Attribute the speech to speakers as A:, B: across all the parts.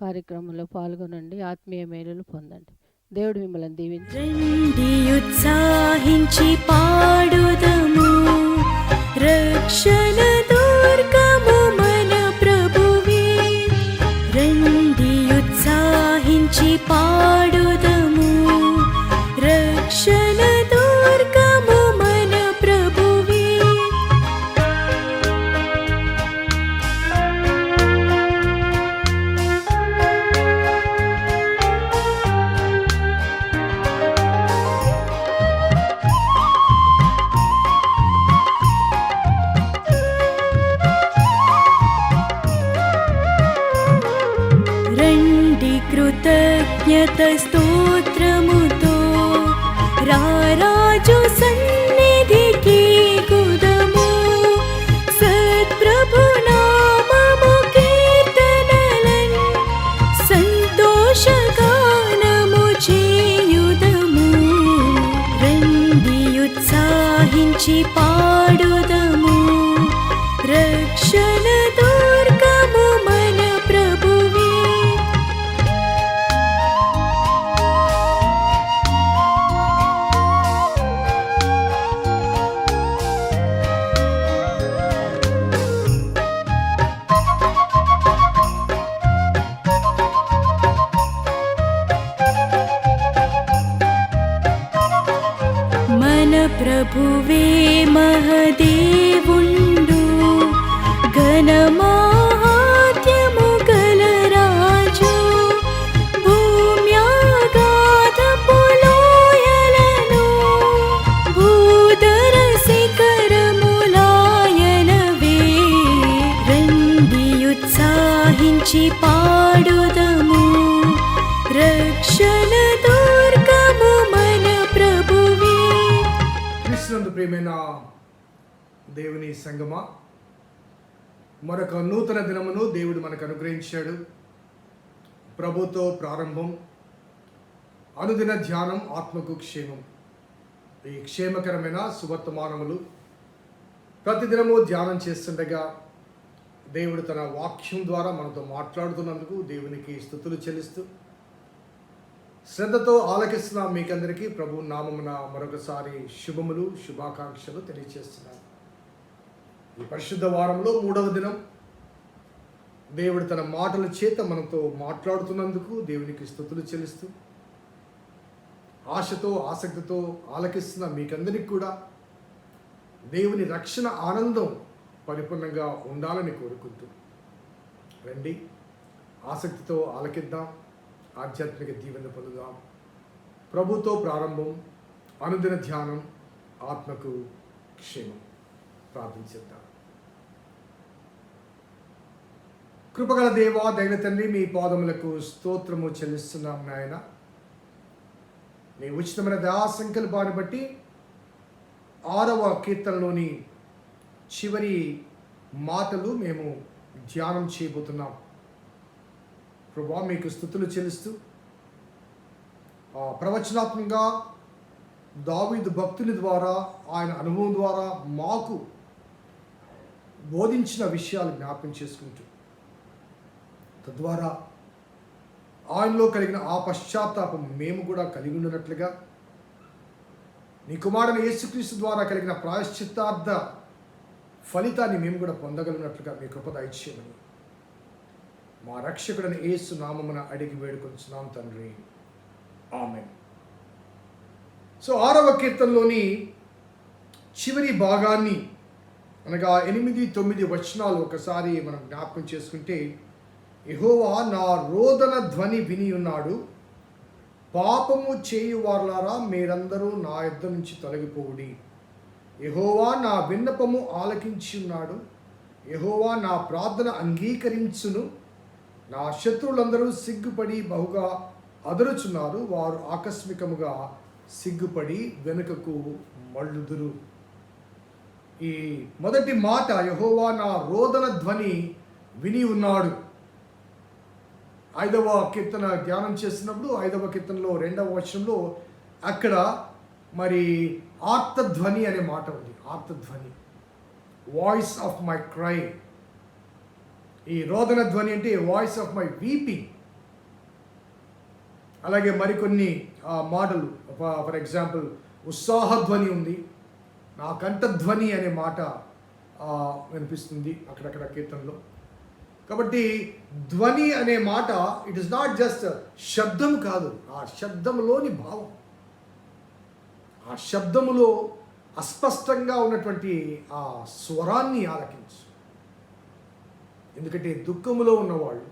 A: కార్యక్రమంలో పాల్గొనండి. ఆత్మీయ మేలులు పొందండి. దేవుడు మిమ్మల్ని
B: దీవించండి ఉత్సాహించి పాడుదము. రక్షణ eres
C: tú. ప్రియమైన దేవుని సంగమ? మరొక నూతన దినమును దేవుడు మనకు అనుగ్రహించాడు. ప్రభుతో ప్రారంభం అనుదిన ధ్యానం ఆత్మకు క్షేమం. ఈ క్షేమకరమైన సువర్తమానములు. ప్రతిదినము ధ్యానం చేస్తుండగా దేవుడు తన వాక్యం ద్వారా మనతో మాట్లాడుతున్నందుకు దేవునికి స్థుతులు చెల్లిస్తూ శ్రద్ధతో ఆలకిస్తున్న మీకందరికీ ప్రభు నామమున మరొకసారి శుభములు శుభాకాంక్షలు తెలియజేస్తున్నాను ఈ పరిశుద్ధ వారంలో మూడవ దినం. దేవుడు తన మాటల చేత మనతో మాట్లాడుతున్నందుకు దేవునికి స్థుతులు చెల్లిస్తూ ఆశతో ఆసక్తితో ఆలకిస్తున్న మీకందరికీ కూడా దేవుని రక్షణ ఆనందం పరిపూర్ణంగా ఉండాలని కోరుకుంటూ రండి. ఆసక్తితో ఆలకిద్దాం. ఆధ్యాత్మిక దీవెన పొందుదాం. ప్రభుతో ప్రారంభం అనుదిన ధ్యానం ఆత్మకు క్షేమం. ప్రార్థించేద్దాం కృపగల దేవా దైవ తండ్రి మీ పాదములకు స్తోత్రము చెల్లిస్తున్నాం నాయన. మీ ఉచితమైన దయా సంకల్పాన్ని బట్టి ఆరవ కీర్తనలోని చివరి మాటలు మేము ధ్యానం చేయబోతున్నాం. ప్రభా మీకు స్థుతులు చెల్లిస్తూ ప్రవచనాత్మకంగా దావీదు భక్తుల ద్వారా ఆయన అనుభవం ద్వారా మాకు బోధించిన విషయాలు జ్ఞాపం చేసుకుంటూ తద్వారా ఆయనలో కలిగిన ఆ పశ్చాత్తాపం మేము కూడా కలిగి ఉన్నట్లుగా నీ కుమారుని యేసుక్రీస్తు ద్వారా కలిగిన ప్రాయశ్చిత్తార్థ ఫలితాన్ని మేము కూడా పొందగలిగినట్లుగా మీ కృప దయచేయమని మా రక్షకుడని ఏసు నామమున అడిగి వేడుకొంచున్నాం తండ్రి. ఆమె సో ఆరవ కీర్తనలోని చివరి భాగాన్ని అనగా ఎనిమిది తొమ్మిది వచనాలు ఒకసారి మనం జ్ఞాపకం చేసుకుంటే ఎహోవా నా రోదన ధ్వని విని ఉన్నాడు. పాపము చేయువార్లారా మీరందరూ నా యుద్ధ నుంచి తొలగిపోవుడి. ఎహోవా నా విన్నపము ఆలకించి ఉన్నాడు. ఎహోవా నా ప్రార్థన అంగీకరించును. నా శత్రువులందరూ సిగ్గుపడి బహుగా అదరుచున్నారు. వారు ఆకస్మికముగా సిగ్గుపడి వెనుకకు మళ్ళుదురు. ఈ మొదటి మాట యహోవా నా రోదన ధ్వని విని ఉన్నాడు. ఐదవ కీర్తన ధ్యానం చేసినప్పుడు ఐదవ కీర్తనలో రెండవ వచనంలో అక్కడ మరి ఆర్తధ్వని అనే మాట ఉంది. ఆర్తధ్వని. Voice of my cry. ఈ రోదన ధ్వని అంటే వాయిస్ ఆఫ్ మై వీపింగ్ అలాగే మరికొన్ని మాటలు. ఫర్ ఎగ్జాంపుల్ ఉత్సాహధ్వని ఉంది. నా కంఠధ్వని అనే మాట వినిపిస్తుంది అక్కడక్కడ కీర్తనలో. కాబట్టి ధ్వని అనే మాట ఇట్ ఇస్ నాట్ జస్ట్ శబ్దం కాదు ఆ శబ్దంలోని భావం. ఆ శబ్దములో అస్పష్టంగా ఉన్నటువంటి ఆ స్వరాన్ని ఆలకించు. ఎందుకంటే దుఃఖములో ఉన్నవాళ్ళు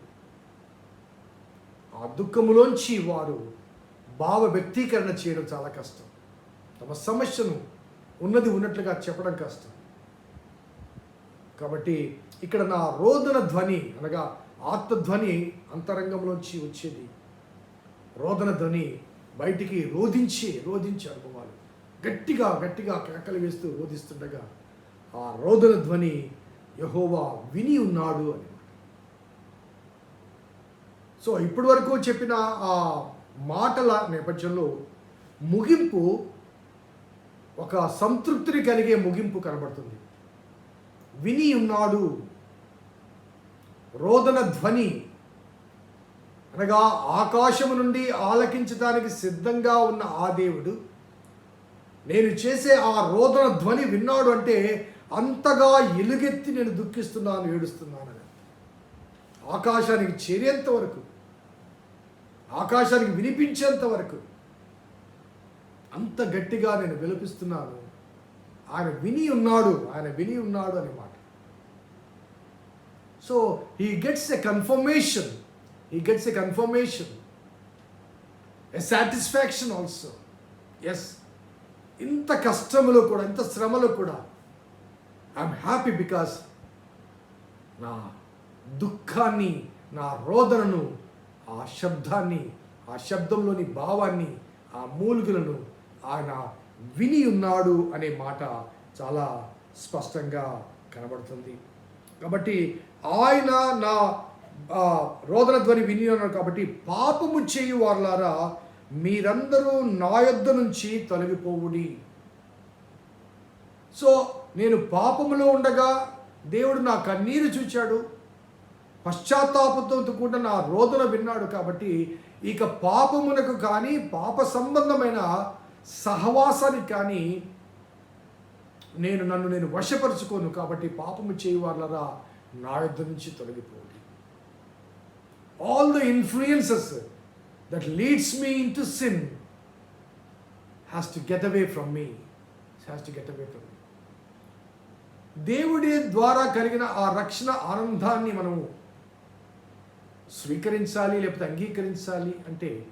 C: ఆ దుఃఖములోంచి వారు భావ వ్యక్తీకరణ చేయడం చాలా కష్టం. తమ సమస్యను ఉన్నది ఉన్నట్లుగా చెప్పడం కష్టం. కాబట్టి ఇక్కడ నా రోదన ధ్వని అనగా ఆత్మధ్వని అంతరంగంలోంచి వచ్చేది. రోదన ధ్వని బయటికి రోధించి రోధించే అనుభవాలు. గట్టిగా గట్టిగా కేకలు వేస్తూ రోధిస్తుండగా ఆ రోదన ధ్వని యహోవా విని ఉన్నాడు అని. సో ఇప్పటి వరకు చెప్పిన ఆ మాటల నేపథ్యంలో ముగింపు ఒక సంతృప్తిని కలిగే ముగింపు కనబడుతుంది. విని ఉన్నాడు. రోదన ధ్వని. అనగా ఆకాశము నుండి ఆలకించడానికి సిద్ధంగా ఉన్న ఆ దేవుడు నేను చేసే ఆ రోదన ధ్వని విన్నాడు అంటే అంతగా ఎలుగెత్తి నేను దుఃఖిస్తున్నాను ఏడుస్తున్నాను ఆకాశానికి చేరేంత వరకు ఆకాశానికి వినిపించేంత వరకు అంత గట్టిగా నేను విలపిస్తున్నాను. ఆయన విని ఉన్నాడు ఆయన విని ఉన్నాడు అనే మాట. So he gets a confirmation he gets a confirmation a satisfaction also yes ఇంత కష్టములో కూడా ఇంత శ్రమలో కూడా ఐఎమ్ హ్యాపీ బికాస్ నా దుఃఖాన్ని నా రోదనను ఆ శబ్దాన్ని ఆ శబ్దంలోని భావాన్ని ఆ మూలుగులను ఆయన విని ఉన్నాడు అనే మాట చాలా స్పష్టంగా కనబడుతుంది. కాబట్టి ఆయన నా రోదన ధ్వని విని ఉన్నాడు కాబట్టి పాపము చేయు వారులారా మీరందరూ నా యొద్ద నుంచి తొలగిపోవుడి. సో నేను పాపములో ఉండగా దేవుడు నా కన్నీరు చూచాడు పశ్చాత్తాపంతో కూడా నా రోదన విన్నాడు కాబట్టి ఇక పాపమునకు కానీ పాప సంబంధమైన సహవాసానికి కానీ నేను నన్ను నేను వశపరుచుకోను కాబట్టి పాపము చేయి నా యుద్ధ నుంచి తొలగిపోండి. All the influences that leads me into sin has to get away from me has to get away from me దేవుడి ద్వారా కలిగిన ఆ రక్షణ ఆనందాన్ని మనము స్వీకరించాలి లేకపోతే అంగీకరించాలి అంటే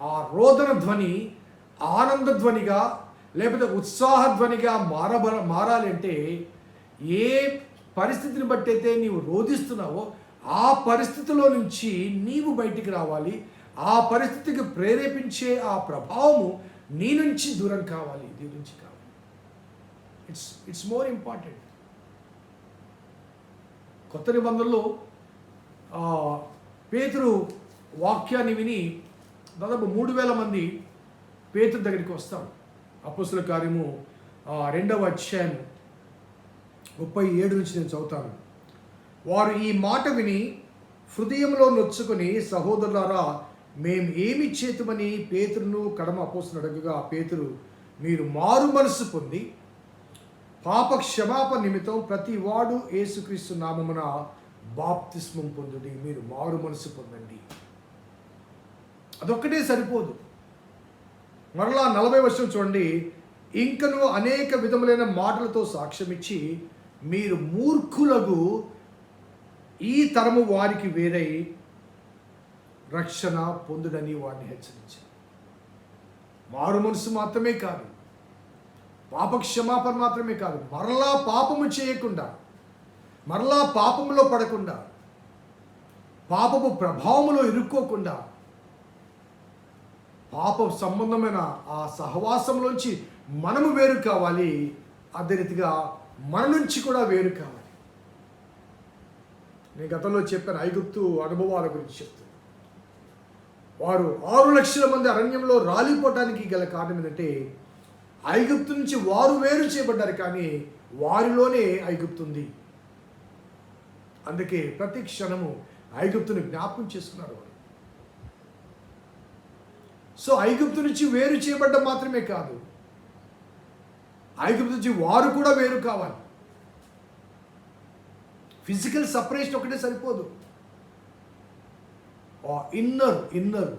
C: ఆ రోదన ధ్వని ఆనంద ధ్వనిగా లేకపోతే ఉత్సాహ ధ్వనిగా మారబ మారాలి అంటే ఏ పరిస్థితిని బట్టి అయితే నీవు రోధిస్తున్నావో ఆ పరిస్థితిలో నుంచి నీవు బయటికి రావాలి. ఆ పరిస్థితికి ప్రేరేపించే ఆ ప్రభావము నీ నుంచి దూరం కావాలి నీ నుంచి కావాలి. ఇట్స్ ఇట్స్ మోర్ ఇంపార్టెంట్ కొత్త నిబంధనలో పేతురు వాక్యాన్ని విని దాదాపు మూడు వేల మంది పేతురు దగ్గరికి వస్తారు. అప్పుసుల కార్యము రెండవ అధ్యాయం ముప్పై ఏడు నుంచి నేను చదువుతాను. వారు ఈ మాట విని హృదయంలో నొచ్చుకుని సహోదరులారా మేం ఏమి చేతుమని పేతురును కడమ అపోసిన అడగగా పేతురు మీరు మారు మనసు పొంది పాప క్షమాపణ నిమిత్తం ప్రతి వాడు యేసుక్రీస్తు నామమున బాప్తిస్మం పొందుడి మీరు మారు మనసు పొందండి. అదొక్కటే సరిపోదు. మరలా నలభై వర్షం చూడండి. ఇంకను అనేక విధములైన మాటలతో సాక్ష్యమిచ్చి మీరు మూర్ఖులకు ఈ తరము వారికి వేరై రక్షణ పొందుడని వారిని హెచ్చరించారు మారు మనసు మాత్రమే కాదు. పాప క్షమాపణ మాత్రమే కాదు మరలా పాపము చేయకుండా మరలా పాపములో పడకుండా పాపపు ప్రభావములో ఇరుక్కోకుండా పాప సంబంధమైన ఆ సహవాసంలోంచి మనము వేరు కావాలి అదే రీతిగా మన నుంచి కూడా వేరు కావాలి. నేను గతంలో చెప్పాను ఐగుప్తు అనుభవాల గురించి చెప్తాను. వారు ఆరు లక్షల మంది అరణ్యంలో రాలిపోవటానికి గల కారణం ఏంటంటే ఐగుప్తు నుంచి వారు వేరు చేయబడ్డారు కానీ వారిలోనే ఐగుప్తు ఉంది. అందుకే ప్రతి క్షణము ఐగుప్తుని జ్ఞాపకం చేసుకున్నారు వారు. సో ఐగుప్తు నుంచి వేరు చేయబడ్డం మాత్రమే కాదు. ఐగుప్తు నుంచి వారు కూడా వేరు కావాలి. ఫిజికల్ సపరేషన్ ఒకటే సరిపోదు. Inner inner.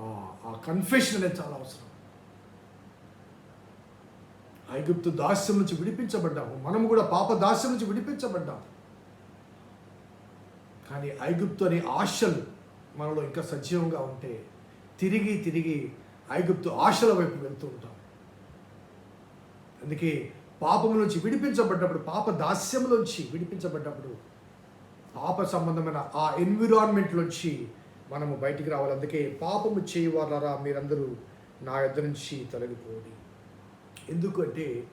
C: ఆ కన్ఫెషన్ అనేది చాలా అవసరం. ఐగుప్తు దాస్యం నుంచి విడిపించబడ్డాము. మనము కూడా పాప దాస్యం నుంచి విడిపించబడ్డాము. కానీ ఐగుప్తు అనే ఆశలు మనలో ఇంకా సజీవంగా ఉంటే తిరిగి తిరిగి ఐగుప్తు ఆశల వైపు వెళ్తూ ఉంటాం. అందుకే పాపం నుంచి విడిపించబడ్డప్పుడు పాప దాస్యంలోంచి విడిపించబడ్డప్పుడు పాప సంబంధమైన ఆ ఎన్విరాన్మెంట్లోంచి మనము బయటికి రావాలి. అందుకే పాపము చేయవాలరా మీరందరూ నా యొద్ద నుంచి తొలగిపోండి. ఎందుకంటే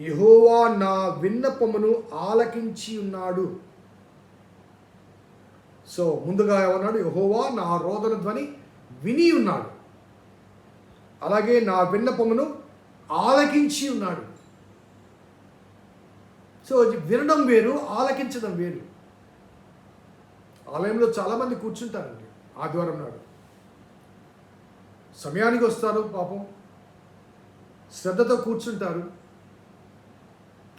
C: యహోవా నా విన్నపమును ఆలకించి ఉన్నాడు. సో ముందుగా ఏమన్నాడు? యహోవా నా రోదన ధ్వని విని ఉన్నాడు. అలాగే నా విన్నపమును ఆలకించి ఉన్నాడు. సో వినడం వేరు ఆలకించడం వేరు. ఆలయంలో చాలామంది కూర్చుంటారండి. ఆదివారం నాడు. సమయానికి వస్తారు పాపం. శ్రద్ధతో కూర్చుంటారు.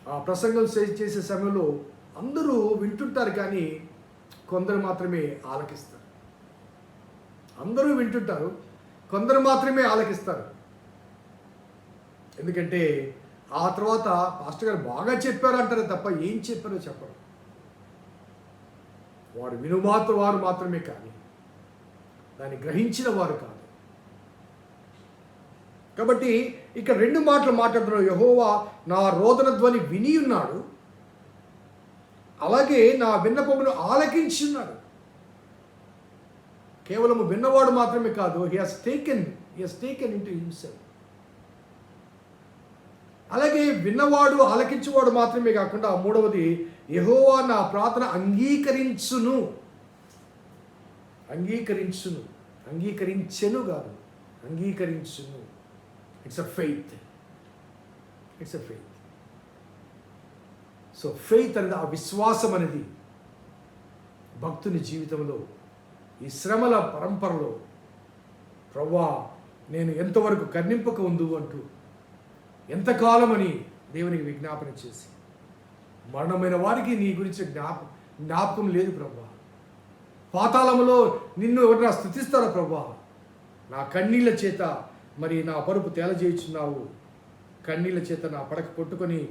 C: ఆ ప్రసంగం చేసే సమయంలో అందరూ వింటుంటారు కానీ కొందరు మాత్రమే ఆలకిస్తారు. అందరూ వింటుంటారు కొందరు మాత్రమే ఆలకిస్తారు. ఎందుకంటే ఆ తర్వాత పాస్టర్ గారు బాగా చెప్పారు అంటారు తప్ప ఏం చెప్పారో చెప్పరు. వారు వినుమాత్ర వారు మాత్రమే కానీ దాన్ని గ్రహించిన వారు కాదు. కాబట్టి ఇక్కడ రెండు మాటలు మాట్లాడుతున్నాడు యహోవా నా రోదన ధ్వని విని ఉన్నాడు. అలాగే నా విన్నపమును ఆలకించి ఉన్నాడు. కేవలం విన్నవాడు మాత్రమే కాదు he has taken he has taken into himself అలాగే విన్నవాడు ఆలకించువాడు మాత్రమే కాకుండా మూడవది యహోవా నా ప్రార్థన అంగీకరించును. అంగీకరించును. అంగీకరించెను కాదు అంగీకరించును. It's a faith it's a faith so faith అనేది ఆ విశ్వాసం అనేది భక్తుని జీవితంలో ఈ శ్రమల పరంపరలో ప్రవ్వా నేను ఎంతవరకు కర్ణింపక ఉందు అంటూ ఎంతకాలమని దేవునికి విజ్ఞాపన చేసి మరణమైన వారికి నీ గురించి జ్ఞాప జ్ఞాపకం లేదు ప్రభా పాతాళములో నిన్ను ఎవరైనా స్థుతిస్తారా ప్రభా నా కన్నీళ్ళ చేత మరి నా పరుపు తేలజేయుచున్నావు. కన్నీళ్ళ చేత నా పడక కొట్టుకొని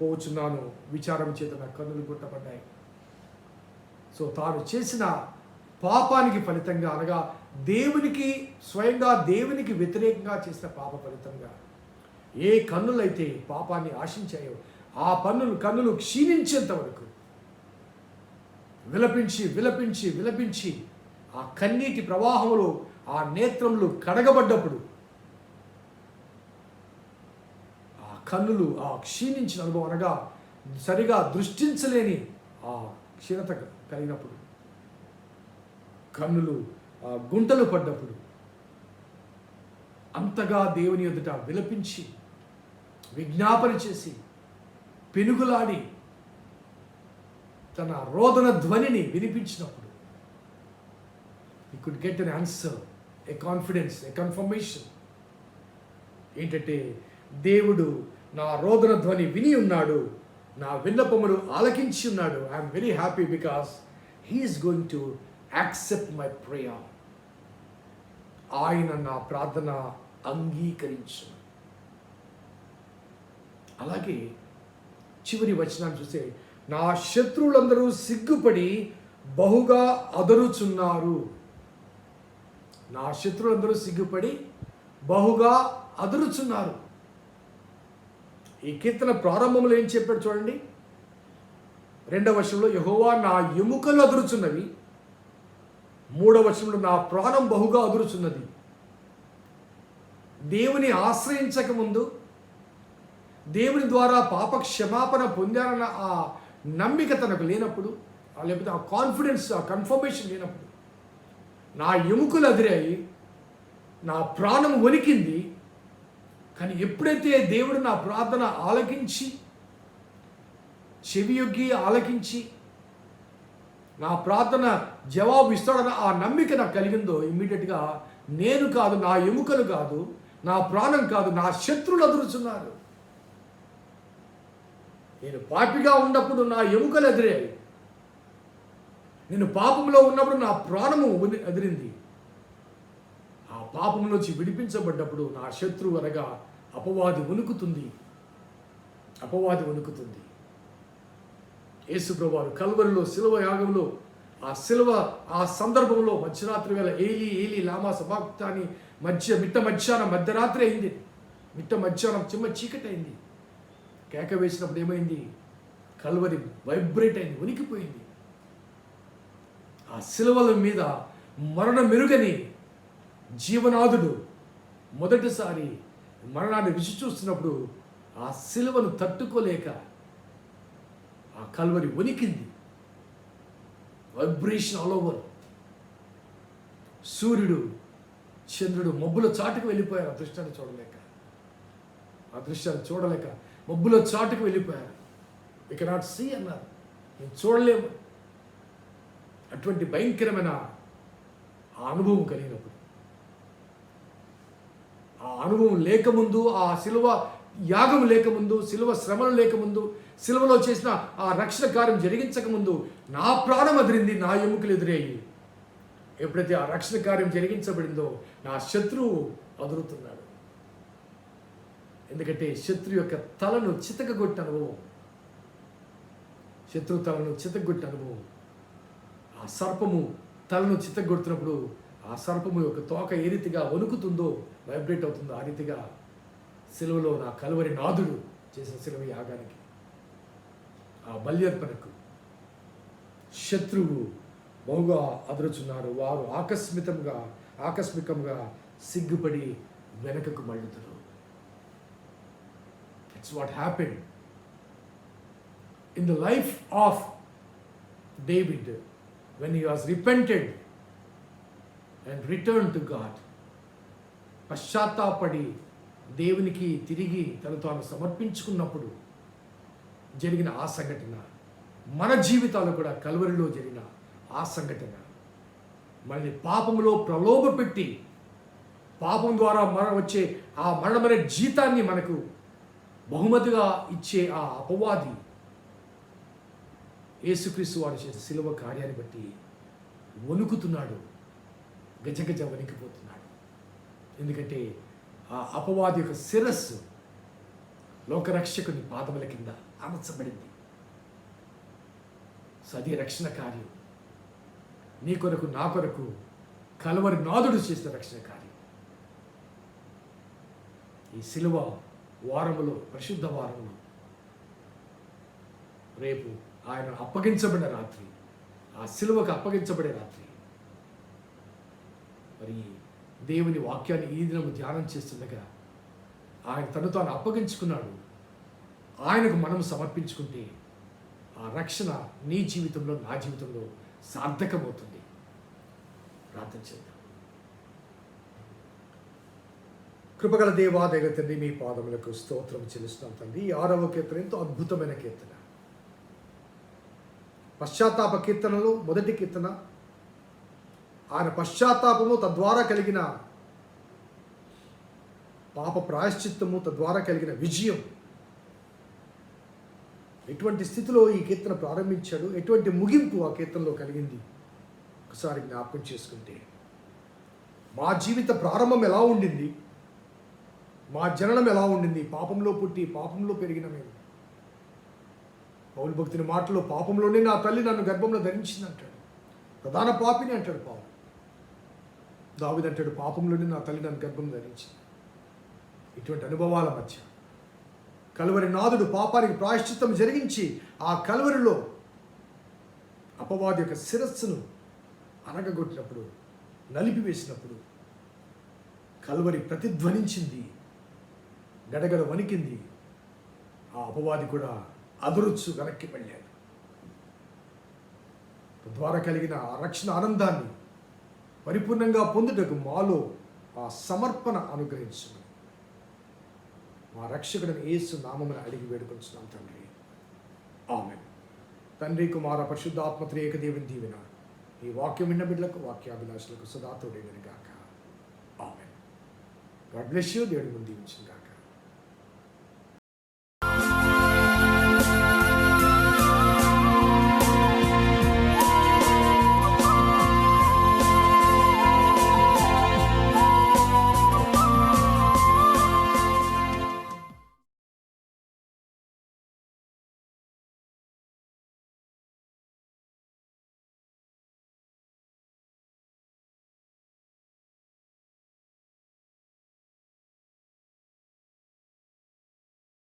C: పోవచ్చున్నాను విచారం చేత నా కన్నులు కొట్టబడ్డాయి సో తాను చేసిన పాపానికి ఫలితంగా అనగా దేవునికి స్వయంగా దేవునికి వ్యతిరేకంగా చేసిన పాప ఫలితంగా. ఏ కన్నులైతే పాపాన్ని ఆశించాయో ఆ పన్నులు కన్నులు క్షీణించేంత వరకు విలపించి విలపించి విలపించి ఆ కన్నీటి ప్రవాహంలో ఆ నేత్రములు కడగబడ్డప్పుడు ఆ కన్నులు ఆ క్షీణించిన అనుభవం అనగా సరిగా దృష్టించలేని ఆ క్షీణత కలిగినప్పుడు కన్నులు ఆ గుంటలు పడ్డప్పుడు అంతగా దేవుని ఎదుట విలపించి విజ్ఞాపన చేసి పెనుగులాడి తన రోదన ధ్వనిని వినిపించినప్పుడు ఈ could get an answer a confidence a confirmation ఏంటంటే దేవుడు నా రోదన ధ్వని విని ఉన్నాడు. నా విన్నపములు ఆలకించి ఉన్నాడు. I'm very happy because he is going to accept my prayer ఆయన నా ప్రార్థన అంగీకరించు అలాగే చివరి వచనాన్ని చూస్తే నా శత్రువులందరూ సిగ్గుపడి బహుగా అదరుచున్నారు. నా శత్రువులందరూ సిగ్గుపడి బహుగా అదురుచున్నారు. ఈ కీర్తన ప్రారంభంలో ఏం చెప్పాడు చూడండి? రెండవ వర్షంలో యహోవా నా ఎముకలు అదురుచున్నవి. మూడవ వర్షంలో నా ప్రాణం బహుగా అదురుచున్నది. దేవుని ఆశ్రయించక ముందు దేవుని ద్వారా పాప క్షమాపణ పొందానన్న ఆ నమ్మిక తనకు లేనప్పుడు లేకపోతే ఆ కాన్ఫిడెన్స్ ఆ కన్ఫర్మేషన్ లేనప్పుడు నా ఎముకలు అదిరాయి నా ప్రాణం వణికింది కానీ ఎప్పుడైతే దేవుడు నా ప్రార్థన ఆలకించి చెవియొగ్గి ఆలకించి నా ప్రార్థన జవాబు ఇస్తాడన్న ఆ నమ్మిక నాకు కలిగిందో ఇమ్మీడియట్గా నేను కాదు నా ఎముకలు కాదు నా ప్రాణం కాదు నా శత్రువులు అదురుచున్నారు నేను పాపిగా ఉన్నప్పుడు నా ఎముకలు ఎదిరాయి నేను పాపంలో ఉన్నప్పుడు నా ప్రాణము ఎదిరింది. పాపం నుంచి విడిపించబడ్డప్పుడు నా శత్రువు అనగా అపవాది వణుకుతుంది. అపవాది వణుకుతుంది. యేసుప్రభువారు కల్వరిలో శిలువ యాగంలో ఆ శిలువ ఆ సందర్భంలో మధ్యరాత్రి వేళ ఏలి ఏలి లామా సభాక్తాని మధ్య మిట్ట మధ్యాహ్నం మధ్యరాత్రి అయింది. మిట్ట మధ్యాహ్నం చిమ్మ చీకటి అయింది కేక వేసినప్పుడు ఏమైంది? కల్వరి వైబ్రేట్ అయింది ఉనికిపోయింది ఆ శిలువల మీద మరణ మెరుగని జీవనాథుడు మొదటిసారి మరణాన్ని రుచి చూస్తున్నప్పుడు ఆ శిలువను తట్టుకోలేక ఆ కల్వరి వణికింది. Vibration all over. సూర్యుడు చంద్రుడు మబ్బుల చాటుకు వెళ్ళిపోయారు. ఆ దృశ్యాన్ని చూడలేక. ఆ దృశ్యాన్ని చూడలేక మబ్బుల చాటుకు వెళ్ళిపోయారు. ఇక నాట్ సీ అన్నారు. నేను చూడలేము. అటువంటి భయంకరమైన ఆ అనుభవం కలిగినప్పుడు. అనుభవం లేకముందు ఆ శిలువ యాగం లేకముందు శిలువ శ్రమలు లేకముందు శిలువలో చేసిన ఆ రక్షణ కార్యం జరిగించకముందు నా ప్రాణం అదిరింది నా ఎముకలు ఎదురయ్యి ఎప్పుడైతే ఆ రక్షణ కార్యం జరిగించబడిందో నా శత్రువు అదురుతున్నాడు. ఎందుకంటే శత్రు యొక్క తలను చితకగొట్టిన అనుభవం. శత్రు తలను చితగొట్టిన అనుభవం. ఆ సర్పము తలను చిత్తగొడుతున్నప్పుడు ఆ సర్పము యొక్క తోక ఏ రీతిగా వణుకుతుందో వైబ్రేట్ అవుతుందో. ఆ రీతిగా సిలువలో నా కలువరి నాదుడు చేసిన సెలవు యాగానికి. ఆ బల్యర్పణకు శత్రువు బహుగా అదరుచున్నారు వారు ఆకస్మికంగా ఆకస్మికంగా సిగ్గుపడి వెనకకు మళ్ళుతారు it's what happen in the life of David when he was repented and return to God పశ్చాత్తాపడి దేవునికి తిరిగి తను తాను సమర్పించుకున్నప్పుడు జరిగిన ఆ సంఘటన మన జీవితాలు కూడా కలువరిలో జరిగిన ఆ సంఘటన. మనని పాపంలో ప్రలోభపెట్టి పాపం ద్వారా మరణం వచ్చే ఆ మరణమనే జీతాన్ని మనకు బహుమతిగా ఇచ్చే ఆ అపవాది యేసుక్రీస్తు వారు చేసిన శిలువ కార్యాన్ని బట్టి వణుకుతున్నాడు. గజగజ వణికిపోతున్నాడు. ఎందుకంటే ఆ అపవాది యొక్క శిరస్సు లోకరక్షకుని పాదముల కింద అమర్చబడింది. సో రక్షణ కార్యం. నీ కొరకు నా కొరకు కలవరి నాదుడు చేసిన రక్షణ కార్యం. ఈ శిలువ వారములో పరిశుద్ధ వారములో రేపు ఆయన అప్పగించబడిన రాత్రి ఆ శిలువకు అప్పగించబడే రాత్రి. మరి దేవుని వాక్యాన్ని ఈ దినము ధ్యానం చేస్తుండగా ఆయన తను తాను అప్పగించుకున్నాడు. ఆయనకు మనం సమర్పించుకుంటే ఆ రక్షణ నీ జీవితంలో నా జీవితంలో సార్థకమవుతుంది. ప్రార్థన చేద్దాం. కృపగల దేవాదేవ తండ్రి మీ పాదములకు స్తోత్రం చెల్లిస్తున్నాం తండ్రి. ఈ ఆరవ కీర్తన ఎంతో అద్భుతమైన కీర్తన. పశ్చాత్తాప కీర్తనలో మొదటి కీర్తన ఆయన పశ్చాత్తాపము తద్వారా కలిగిన పాప ప్రాయశ్చిత్తము తద్వారా కలిగిన విజయం. ఎటువంటి స్థితిలో ఈ కీర్తన ప్రారంభించాడు? ఎటువంటి ముగింపు ఆ కీర్తనలో కలిగింది? ఒకసారి జ్ఞాపకం చేసుకుంటే మా జీవిత ప్రారంభం ఎలా ఉండింది? మా జననం ఎలా ఉండింది? పాపంలో పుట్టి పాపంలో పెరిగిన మేము. పౌలు భక్తుని మాటలో పాపంలోనే నా తల్లి నన్ను గర్భంలో ధరించింది అంటాడు ప్రధాన పాపిని అంటాడు పాపం దావిదంటాడు పాపంలోనే నా తల్లి నన్ను గర్భం ధరించింది ఇటువంటి అనుభవాల మధ్య కలువరి నాదుడు పాపానికి ప్రాయశ్చిత్తం జరిగించి ఆ కలువరిలో అపవాది యొక్క శిరస్సును అనగగొట్టినప్పుడు నలిపివేసినప్పుడు కలువరి ప్రతిధ్వనించింది గడగడ వణికింది. ఆ అపవాది కూడా అదురుచు వెనక్కి వెళ్ళాడు ద్వారా కలిగిన ఆ రక్షణ ఆనందాన్ని పరిపూర్ణంగా పొందుటకు మాలో ఆ సమర్పణ అనుగ్రహించమని మా రక్షకుడిని యేసు నామమున అడిగి వేడుకొంచున్నాం తండ్రి. ఆమె తండ్రి కుమార పరిశుద్ధాత్మ త్రియేక దేవుని దీవెన ఈ వాక్యం విన్న బిడ్డలకు వాక్యాభిలాషులకు సదాతోడే గాక. ఆమె గాడ్ బ్లెస్ యూ. దేవుడి ముందు దీవించిన